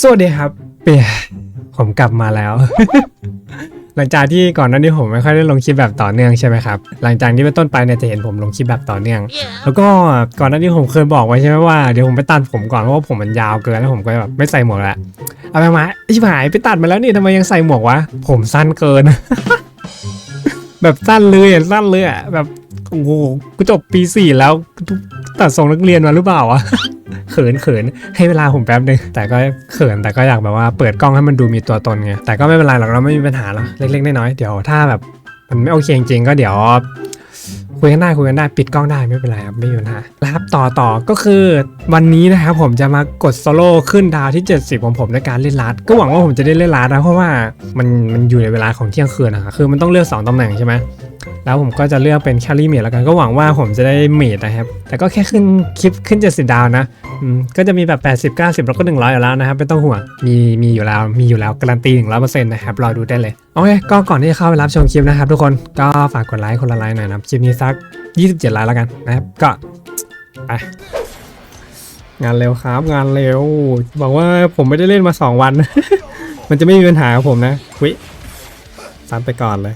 สวัสดีครับเปียผมกลับมาแล้ว หลังจากที่ก่อนหน้านี้ผมไม่ค่อยได้ลงคลิปแบบต่อเนื่องใช่ไหมครับหลังจากนี้เป็นต้นไปเนี่ยจะเห็นผมลงคลิปแบบต่อเนื่อง แล้วก็ก่อนหน้านี้ผมเคยบอกไว้ใช่ไหมว่าเดี๋ยวผมไปตัดผมก่อนเพราะว่าผมมันยาวเกินแล้วผมก็แบบไม่ใส่หมวกแล้วเอาไปมาไอ้ชิบหายไปตัดมาแล้วนี่ทำไมยังใส่หมวกวะผมสั้นเกิน แบบสั้นเลยอะสั้นเลยอะแบบโอ้โหกูจบปีสี่แล้วตัดทรงนักเรียนมาหรือเปล่าวะเขินเขินให้เวลาผมแป๊บนึงแต่ก็เขินแต่ก็อยากแบบว่าเปิดกล้องให้มันดูมีตัวตนไงแต่ก็ไม่เป็นไรหรอกเราไม่มีปัญหาหรอกเล็กๆน้อยๆเดี๋ยวถ้าแบบมันไม่โอเคจริงๆก็เดี๋ยวคุยกันได้คุยกันได้ปิดกล้องได้ไม่เป็นไรครับไม่มีปัญหาแล้วครับต่อต่อก็คือวันนี้นะครับผมจะมากดโซโล่ขึ้นดาวที่ 70 ของผมในการเล่นลัดก็หวังว่าผมจะได้เล่นลัดนะเพราะว่ามันมันอยู่ในเวลาของเที่ยงคืนนะครับคือมันต้องเลือก 2ตำแหน่งใช่ไหม แล้วผมก็จะเลือกเป็นแคลรี่เมดแล้วกันก็หวังว่าผมจะได้เมดนะครับ แต่ก็แค่ขึ้นคลิปขึ้น70ดสิบดาวนะก็จะมีแบบ 80 90 แล้วก็ 100 อยู่แล้วนะครับ ไม่ต้องห่วงมีมีอยู่แล้วมีอยู่แล้ว การันตี 100%นะครับ รอดูได้เลย โอเค ก็ก่อนที่จะเข้าไปรับชมคลิปนะครับทุกคนก็ฝากกดไลค์คนละไลค์หน่อยนะครับคลิปนี้สัก 27 ไลค์แล้วกันนะครับ ก็ไปงานเร็วครับ งานเร็ว บอกว่าผมไม่ได้เล่นมา 2 วัน มันจะไม่มีปัญหากับผมนะวิซัดไปก่อนเลย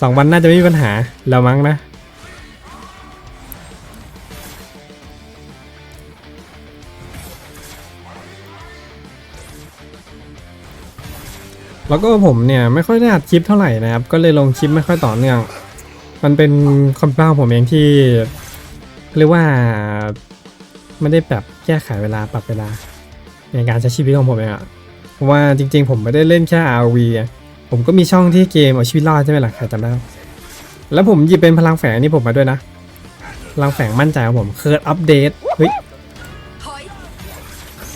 2วันน่าจะไม่มีปัญหาแล้วมั้งนะ แล้วก็ผมเนี่ยไม่ค่อยได้อัดคลิปเท่าไหร่นะครับ ก็เลยลงคลิปไม่ค่อยต่อเนื่อง มันเป็นคอมพิวเตอร์ผมเองที่เรียกว่าไม่ได้แบบแก้ไขเวลาปรับเวลาในการใช้ชีวิตของผมเองอะเพราะว่าจริงๆ ผมไม่ได้เล่นแค่ RV อะ ผมก็มีช่องที่เกมเอาชีวิตรอดใช่ไหมล่ะใครจำได้แล้วผมหยิบเป็นพลังแฝงนนี้ผมมาด้วยนะพลังแฝงมั่นใจของผมเคิร์ดอัปเดตเฮ้ย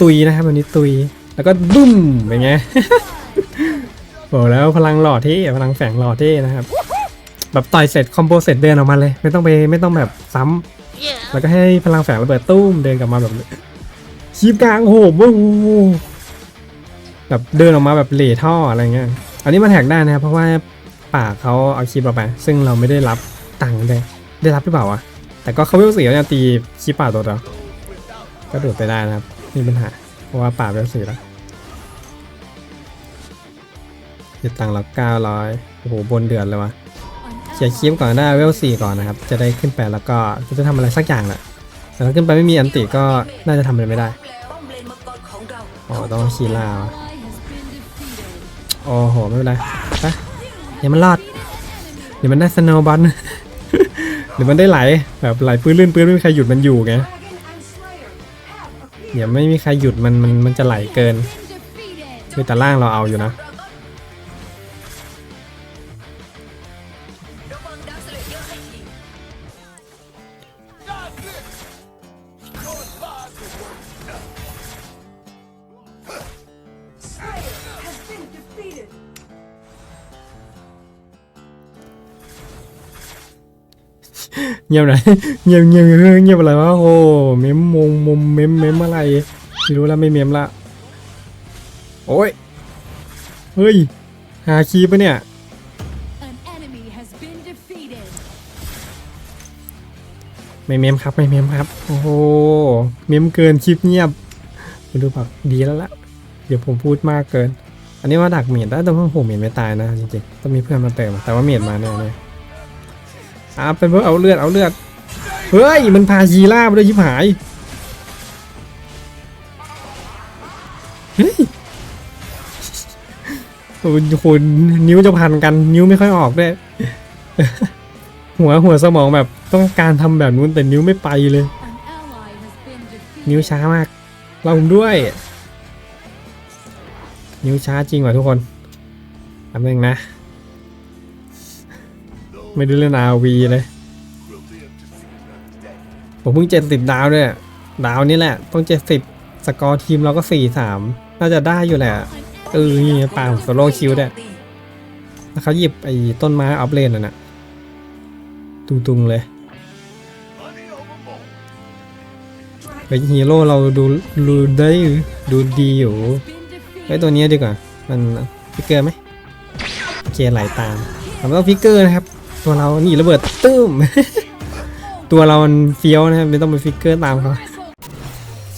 ตุยนะครับวันนี้ตุยแล้วก็บึ้มเป็นไงบอกแล้วพลังหล่อเท่พลังแฝงหล่อเท่นะครับ แบบต่อยเสร็จคอมโบเสร็จเดินออกมาเลย ไม่ต้องไปไม่ต้องแบบซ้ำแล้วก็ให้พลังแฝงระเบิดตุ้มเดินกลับมาแบบชีพกลางโอ้โหแบบเดินออกมาแบบเหล่ท่ออะไรเงี้ย อันนี้มันแหกได้นะครับเพราะว่าป่ากเขาเอาคลิปเราไป ซึ่งเราไม่ได้รับตังค์เลยได้รับหรือเปล่าวะแต่ก็เขาไม่รู้สึกว่าจะตีคลิปป่าตัวเราก็ดูดไปได้นะครับไมมีปัญหา เพราะว่าป่าเป็นสีแล้วยึดตังค์เราเก้าร้อยโอ้โหบนเดือนเลยวะเขียร์คลิปก่อนได้เวลสี่ก่อนนะครับ จะได้ขึ้นไปแล้วก็จะทำอะไรสักอย่างแหละแต่ถ้าขึ้นไปไม่มีอันติก็น่าจะทำอะไรไม่ได้อ๋อต้องคีล่าวะ โอ้โห ไม่เป็นไรไปเดี๋ยวมันรอด เดี๋ยวมันได้สโนว์บอลเดี๋ยวมันได้ไหลแบบไหลปื้นลื่นปื้นไม่มีใครหยุดมันอยู่ไงเดี๋ยวไม่มีใครหยุดมันมันมันจะไหลเกินคือแต่ล่างเราเอาอยู่นะ เงียบหน่อยเงียบเงียบเงียบเงียบอะไรวะโอ้เมมมงมมเมมเมมอะไรไม่รู้แล้วไม่เมมละโอ้ยเฮ้ยหาคีย์ปะเนี่ย An enemy has been defeated. ไม่เมมครับไม่เมมครับโอ้โหเมมเกินคลิปเงียบไม่รู้แบบดีแล้วละเดี๋ยวผมพูดมากเกิน อันนี้ว่าดักเมียดได้แต่ว่าผมเมียดไม่ตายนะจริงๆต้องมีเพื่อนมาเติมแต่ว่าเมียดมาแน่เลย อะเป็นเพื่อเอาเลือดเอาเลือด เฮ้ย มันพายีล่าไปด้วยยิบหาย เฮ้ยโอ้โหนิ้วจะพันกัน นิ้วไม่ค่อยออกด้วยหัวหัวสมองแบบต้องการทำแบบนู้นแต่นิ้วไม่ไปเลย นิ้วช้ามาก เราด้วย นิ้วช้าจริงว่ะทุกคนทำเองนะ ไม่ได้เล่น RV เลยผมเพิ่งเจ็ดสิบดาวด้วยดาวนี้แหละ ต้องเจ็ดสิบสกอร์ทีมเราก็สี่สามน่าจะได้อยู่แหละเออนี่ปาโซโล่คิวด้วยแล้วเขาหยิบไอ้ต้นไม้ออฟเลนน่ะนะตุงๆเลยเฮ้ยฮีโร่เราดูดูได้ดูดีอยู่ไอ้ตัวนี้ดีกว่า มันฟิกเกอร์ไหมโอเคไหลตามเราไม่ต้องฟิกเกอร์นะครับ ตัวเรานี่ระเบิดตึ้ม ตัวเรามันเฟี้ยวนะครับไม่ต้องไปฟิกเกอร์ตามเขา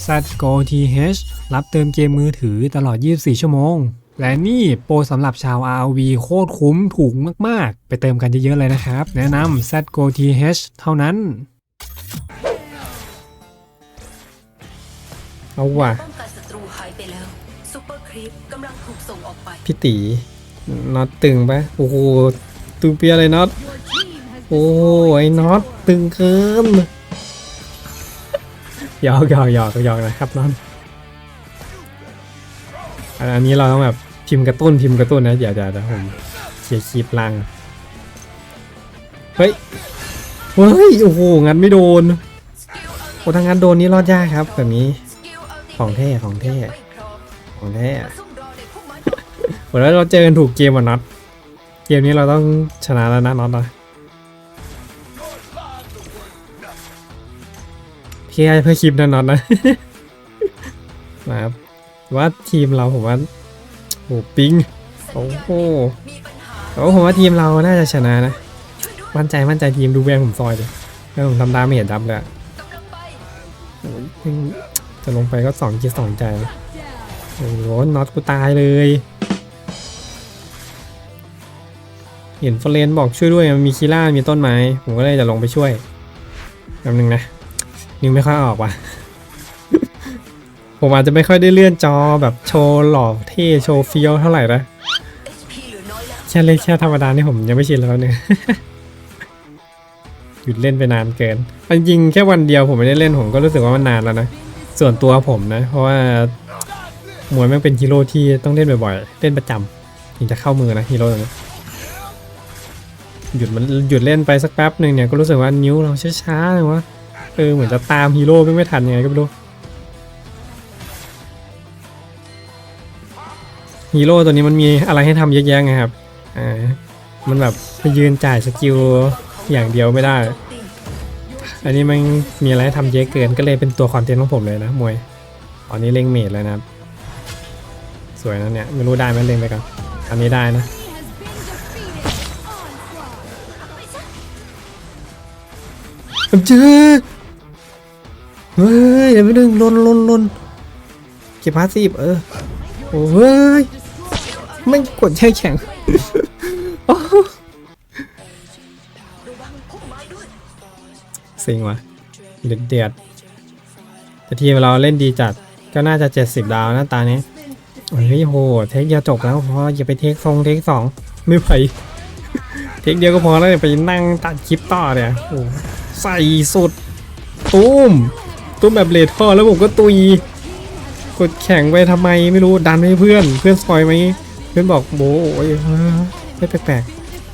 ซัดโกทีเฮชรับเติมเกมมือถือตลอด 24 ชั่วโมง และนี่โปรสำหรับชาว RV โคตรคุ้มถูกมาก ๆ ไปเติมกันเยอะ ๆ เลยนะครับ แนะนำ ZGoTH เท่านั้น เอาว่ะป้องกันศัตรูหายไปแล้วซูเปอร์ครีปกำลังถูกส่งออกไปพี่ตีน็อตตึงปะโอ้โห ตึงเปียเลยน็อตโอ้ไอ้น็อตตึงเกินหยอกหยอกหยอกหยอกนะครับน็อตอันอันนี้เราต้องแบบพิมพ์กระตุ้นพิมพ์กระตุ้นนะเดี๋ยวเดี๋ยวเดี๋ยวผมเคียร์คลิปลังเฮ้ยเฮ้ยโอ้โหงั้นไม่โดนโอ้ทางงั้นโดนนี่รอดยากครับแบบนี้ของแท้ของแท้ของแท้ซุ่มรอนพุ่มไม้โหแล้วเราเจอกันถูกเกมอะน็อต มนี้เราต้องชนะแล้วนะน็อตนะพี่ให้เพื่อคลิปนะน็อตนะนะครับว่าทีมเราผมว่าโอ้ปิงโอ้โหมีปัญหาแต่ว่าผมว่าทีมเราน่าจะชนะนะช่วยด้วยมั่นใจมั่นใจทีมดูแวงผมซอยเลยแล้วผมทำดาไม่เห็นดับเลยอะกำลังไปโอ้ยจะลงไปก็สองคิดสองใจ down. โอ้โหน็อตกูตายเลย เห็นเรนบอกช่วยด้วยมันมีคีล่ามีต้นไม้ ผมก็เลยจะลงไปช่วยแป๊บนึงนะนึงไม่ค่อยออกว่ะ ผมอาจจะไม่ค่อยได้เลื่อนจอแบบโชว์หล่อเท่โชว์เฟี้ยวเท่าไหร่นะแค่เล่นแค่ธรรมดานี่ผมยังไม่ชินแล้วเนี่ยหยุดเล่นไปนานเกินจริงแค่วันเดียวผมไม่ได้เล่นผมก็รู้สึกว่ามันนานแล้วนะ ส่วนตัวผมนะ เพราะว่ามวยม่งเป็นฮีโร่ที่ต้องเล่นบ่อยๆ เล่นประจำถึงจะเข้ามือนะฮีโร่ตัวนี้ หยุดมันหยุดเล่นไปสักแป๊บหนึ่งเนี่ยก็รู้สึกว่านิ้วเราช้าๆเลยวะเออเหมือนจะตามฮีโร่ไม่ไม่ทันยังไงก็ไม่รู้ฮีโร่ตัวนี้มันมีอะไรให้ทำเยอะแยะไงครับอ่ามันแบบไปยืนจ่ายสกิลอย่างเดียวไม่ได้ อันนี้มันมีอะไรให้ทำเยอะเกินก็เลยเป็นตัวคอนเทนต์ของผมเลยนะมวยตอนนี้เล่งเมดแล้วนะครับสวยนะเนี่ยไม่รู้ได้ไหมเล่งไปก่อนอันนี้ได้นะ He has been defeated. Onslaught. เจอเฮ้ยเดี๋ยวไปดึงลนลนลนเก็บพาสซีฟเออโอ้ย Destroyed. ไม่กดแช่แข็งโอ้โหระวังพุ่มไม้ด้วยสิงว่ะเดือดเดือดแต่ทีมเราเล่นดีจัดก็น่าจะ 70 ดาวนะตานี้เฮ้ยโห เทคเดียวจบแล้วพออย่าไปเทคทรงเทคสองไม่ไหว เทคเดียวก็พอแล้วอย่าไปนั่งตัดคลิปต่อเนี่ยโอ้ใส่สุดตุ้มตุ้มแบบเลทท่อแล้วผมก็ตุย กดแข่งไปทำไมไม่รู้ดันให้เพื่อนเพื่อนซอยไหมเพื่อนบอกโบโอ้ยเฮ้ยไม่แปลก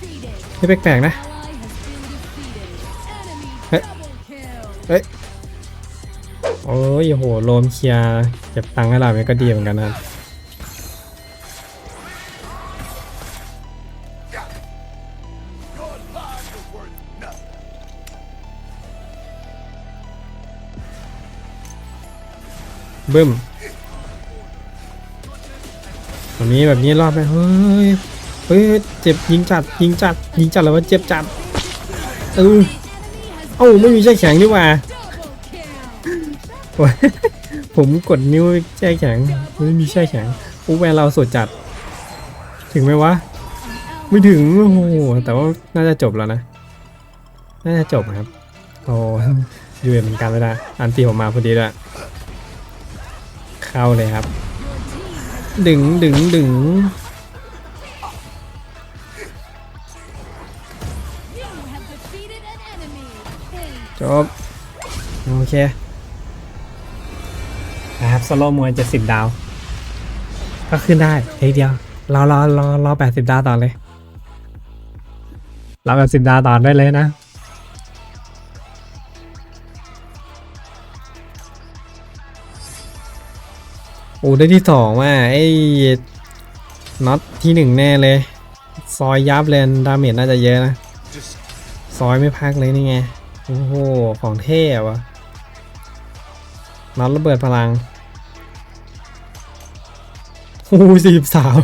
ๆไม่แปลกๆนะ Ally has been defeated. Enemy Hey. double kill. เอ้ยโอ้ยโหโลมเคลียร์เก็บตังค์ให้เราเนี่ยก็ดีเหมือนกันนะ บึ้มแบบนี้แบบนี้รอดไหมเฮ้ยเฮ้ยเจ็บยิงจัดยิงจัดยิงจัดแล้วว่าเจ็บจัดเออเอ้าไม่มีใช่แข็งดีกว่าผมกดนิ้วแช่แข็งไม่มีแช่แข็งอู้แวนเราสดจัด ถึงไหมวะไม่ถึงโอ้โหแต่ว่าน่าจะจบแล้วนะน่าจะจบครับโอ้ยูเอ็นการไม่ได้อันตีผมมาพอดีด้วย เข้าเลยครับ ดึงดึงดึงจบ โอเคนะครับสโลมวยจะสิบดาว ก็ขึ้นได้เทีเดียว รอรอรอรอแปดสิบดาวต่อเลย รอแปดสิบดาวต่อได้เลยนะ โอ้ได้ที่สองว่ะไอ้น็อตที่หนึ่งแน่เลย ซอยยับเลยดาเมจน่าจะเยอะนะ ซอยไม่พักเลยนี่ไง โอ้โห ของเท่อะวะน็อตระเบิดพลังโอ้สี่สิบสาม